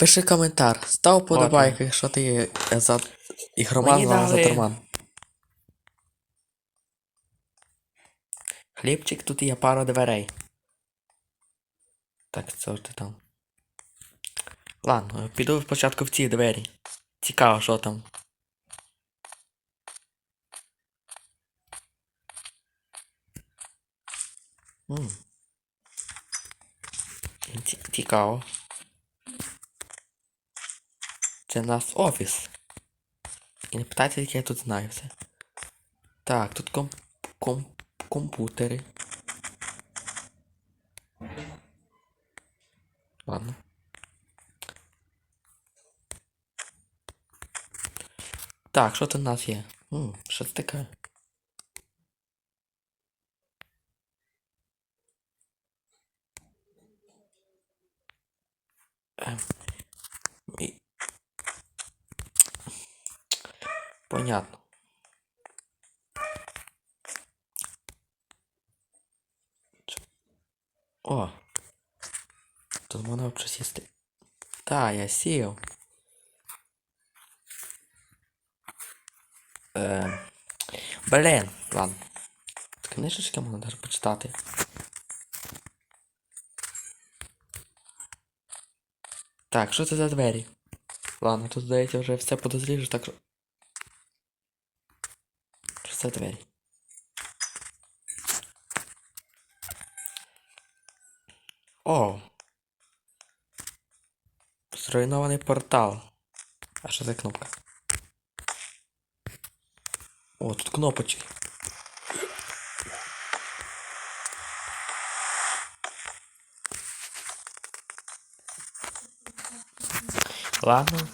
Пиши коментар, став подобайку, якщо ти за ігроман за дали-. Хлібчик, тут є пара дверей. Так, це ж ти там. Ладно, піду спочатку в ці двері. Цікаво, що там. М, Цікаво. Це у нас офіс. І не питайте, як я тут знаю все. Так, тут комп... комп... комп'ютери. Ладно. Так, що тут у нас є? М, що це таке? Ем, і- Понятно. О! Тут можна взагалі сісти. Та, я сів. Е, блін, ладно. Книжечки можна даже почитати. Так, що це за двері? Ладно, тут здається вже все подозріжу, так що. Це двері? О! Зруйнований портал. А що за кнопка? О, тут кнопочки. Ладно.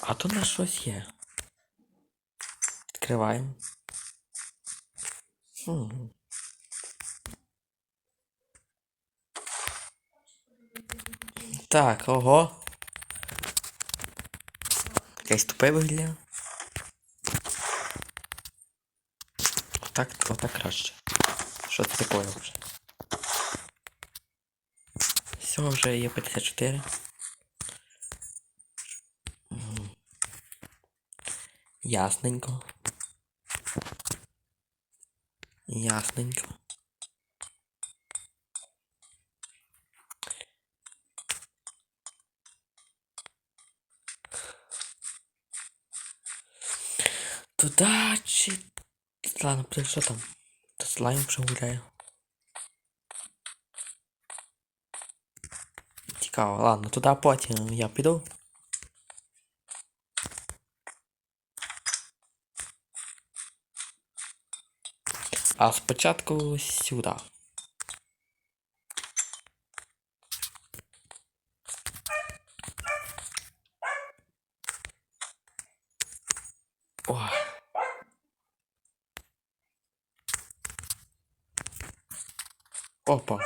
А тут на щось є. Відкриваємо. Так, ого. Якесь тупе виглядає. Отак, отак краще. Що це таке вже? Все, вже є 54. Мгм. Ясненько. Ясненько. Туда чи... Ладно, при що там? Та слайм вже гуляє. Цікаво, ладно, туди потім я піду. А спочатку сюди. Опа.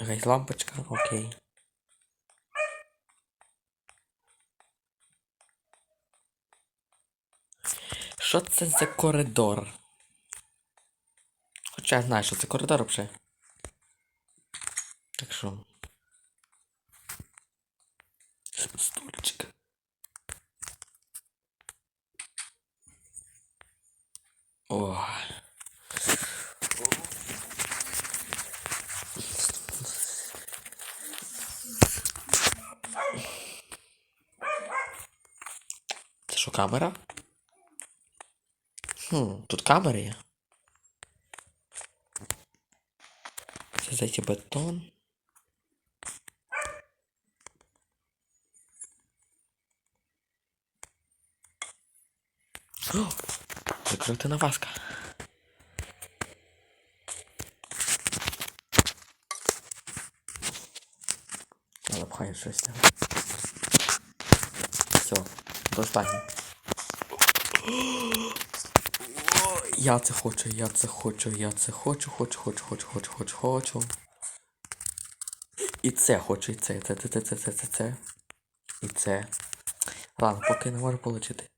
Якась лампочка, окей. Що це за коридор? Хоча я знаю, що це коридор вже. Так що. Стульчик. О. Це що, камера? Тут камери є. Це зайти бетон. О! Закритина васка. Пхає щось там. Все, достатньо. Я це хочу, я це хочу, я це хочу, хочу, хочу, хочу, хочу, хочу, хочу. І це хочу, і це, і це, це, це, це, це, це, це. І це. Ладно, поки не можу отримати.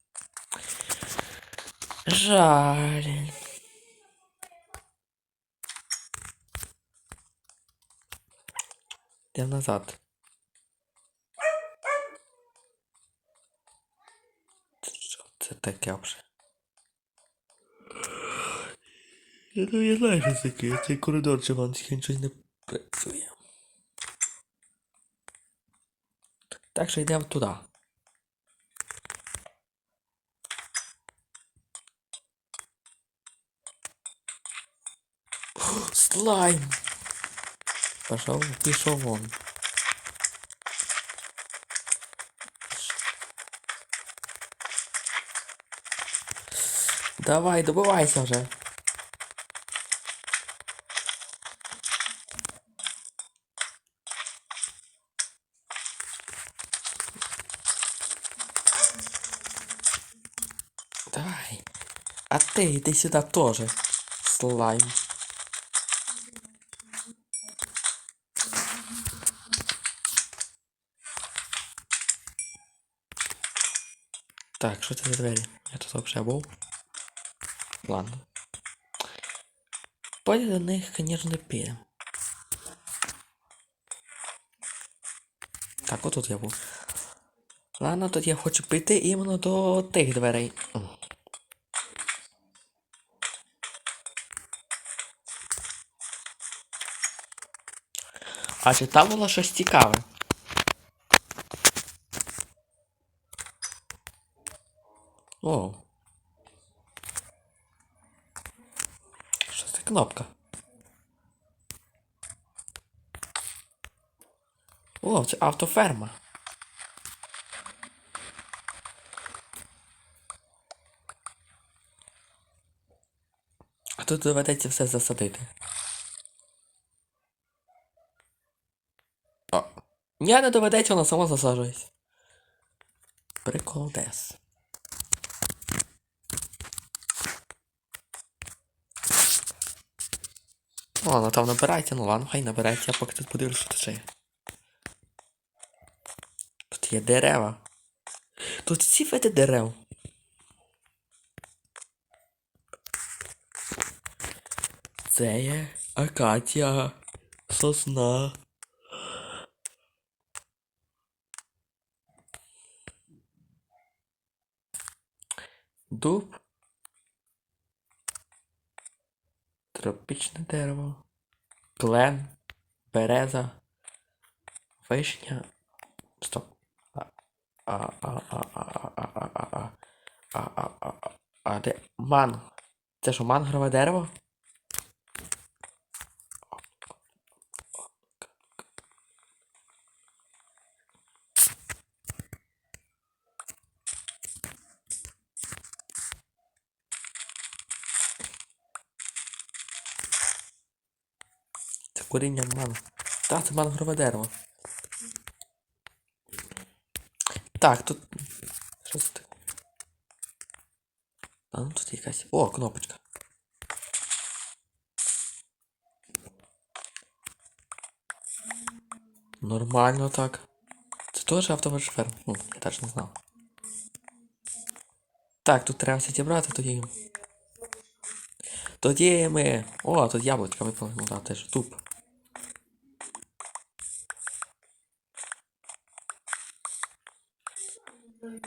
Жаль. Йдемо назад. Що це таке вже? Ja to nie znałem się takiej, ja tej korydorze wam skończyć nie pracuję. Także idę tuda. Слайм! Пошел, пришел вон. Давай, добывайся уже. А ты иди сюда тоже. Слайм. Так, що це за двері? Я тут взагалі був. Ладно. Пойде до них, конечно, не підемо. Так, отут я був. Ладно, тут я хочу піти іменно до тих дверей. А чи там було щось цікаве? О. Що це кнопка? О, це автоферма. А тут доведеться все засадити. Ні, не доведеться, воно само засаджується. Прикол дес. О, воно там набирається, ну ладно, хай набирається, я поки тут подивлюсь, що тут є. Тут є дерева. Тут всі види дерев. Це є акація, сосна. Дуб. Тропічне дерево. Клен. Береза. Вишня. Стоп. А, де? манго? Це що, мангрове дерево? Коріння ман. Так, це мангрове дерево. Так, тут. Що це таке? А ну тут якась. О, кнопочка. Нормально так. Це теж автовишфер. Ну, я теж не знав. Так, тут треба все зібрати, тоді. Тоді ми. О, тут яблучка випали. Ну так, теж туп.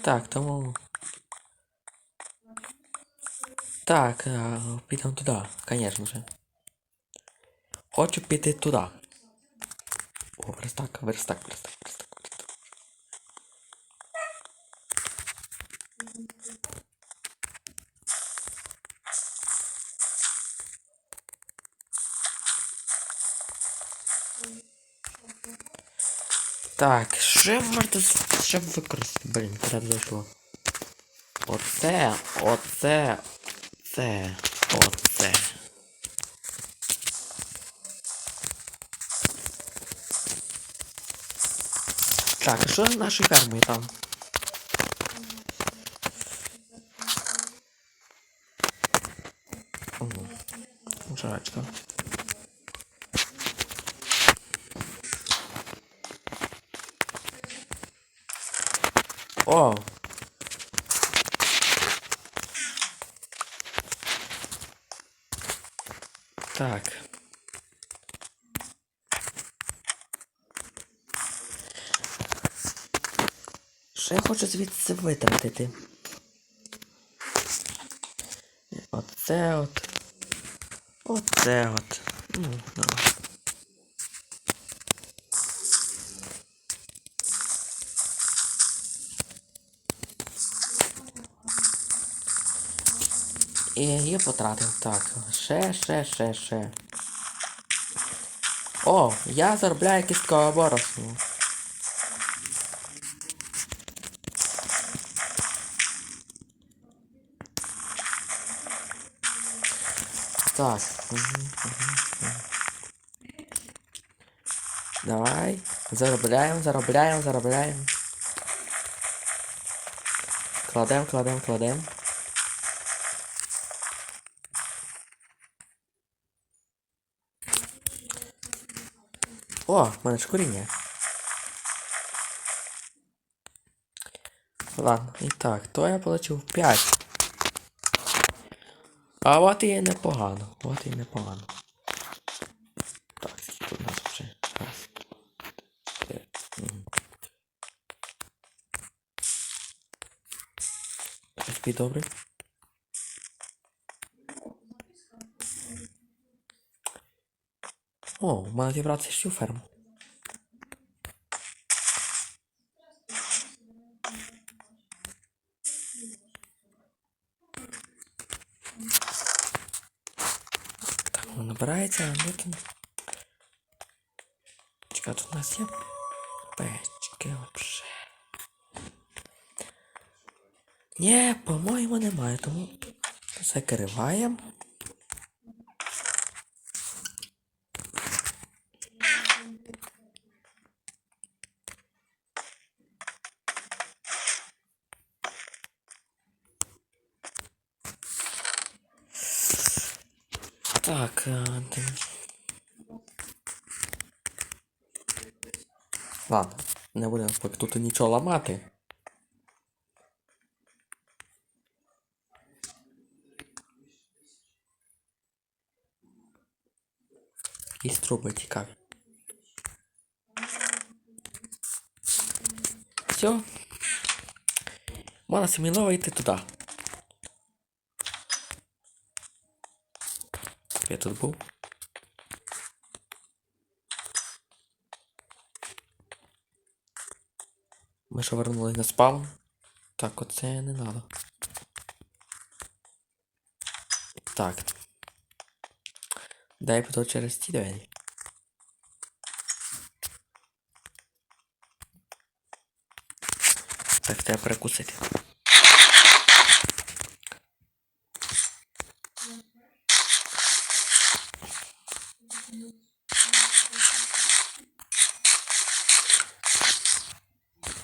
Так, тому. Так, а, підемо туди, звісно же. Хочу піти туди. О, верстак, верстак, верстак. Так, ще з- ще використати. Блін, б зайшло. Оце, оце, це, оце. Так, а що з нашою фермою там? Жрачка. Вау. Так. Що я хочу звідси витратити? Оце от. Оце от. Ну, давай. І я потратив. Так. Ще, ще, ще, ще. О, я заробляю кісткове борошно. Так. Давай. Заробляємо, заробляємо, заробляємо. Кладем, кладем, кладем. О, в мене ж коріння. Ладно, і так, то я получив 5. А от і непогано. От і непогано. Так, тут у нас вже? Раз. Три. Мгм. Добре. О, у мене зібратися всю ферму. Так, воно набирається, а ну там. Чекай, тут у нас є печки вообще. Ні, по-моєму, немає, тому закриваємо. Так, де- Ладно, не будемо поки тут нічого ламати. Якісь труби цікаві. Все. Можна сміливо йти туди. Я тут був. Ми ще вернулись на спаун. Так, оце не надо. Так. Дай піду через ті двері. Так, треба перекусити.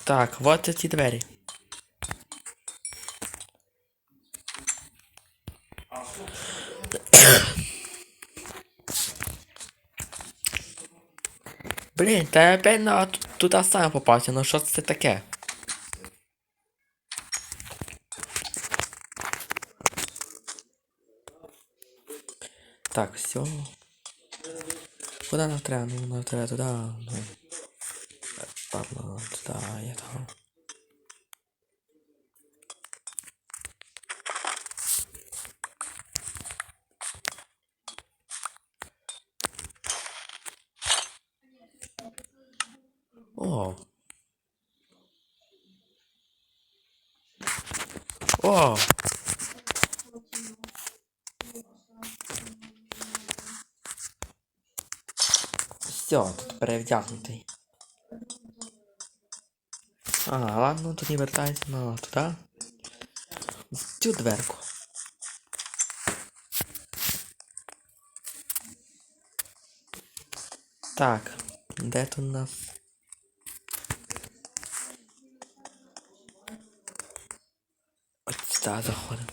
Так, вот ці двері. Блін, та я опять на ту- туди сам попався, ну що це таке? Так, все. Куда нам треба? Нам треба туди. Ну. Пабло, туди, я там. О. О. Все, тут перевдягнутий. Ага, ладно, тоді вертається на туди. В цю дверку. Так, де тут у нас? Ось сюди заходимо.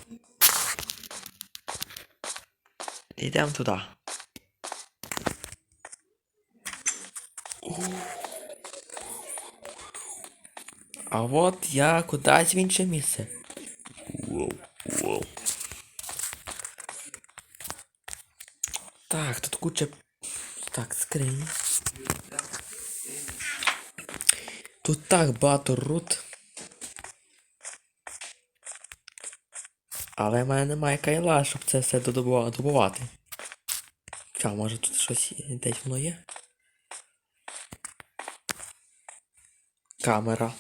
Йдемо туди. А от я кудись в інше місце. Так, тут куча. Так, скрині. Тут так багато рут. Але в мене немає кайла, щоб це все добувати. Ча, може тут щось десь воно є? Камера.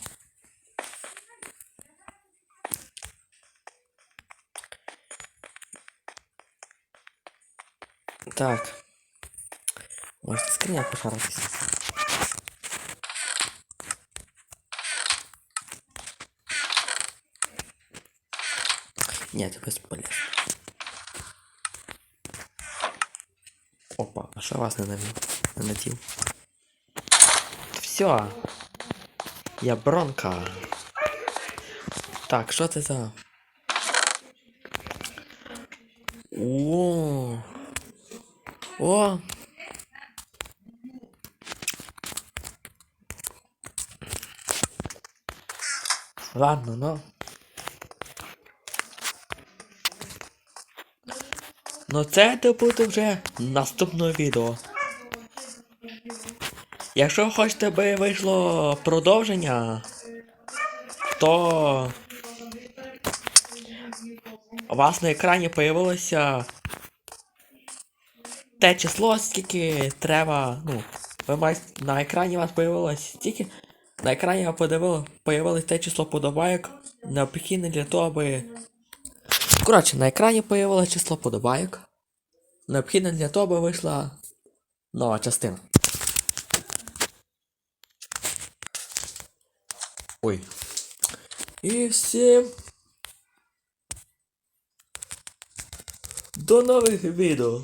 Так. Може скриня пошаритися. Ні, це безполезно. Опа, а що вас не навів? Не натів? Все. Я бронка. Так, що це за. О. О. Ладно, ну. Ну це то буде вже наступне відео. Якщо хочете, аби вийшло продовження, то у вас на екрані появилося те число, скільки треба. Ну, ви маєте на екрані у вас появилось стільки. На екрані ви подивили, появилось те число подобайок, необхідне для того, аби. Коротше, на екрані появилось число подобайок. Необхідне для того, аби вийшла нова частина. Ой. І всім. До нових відео.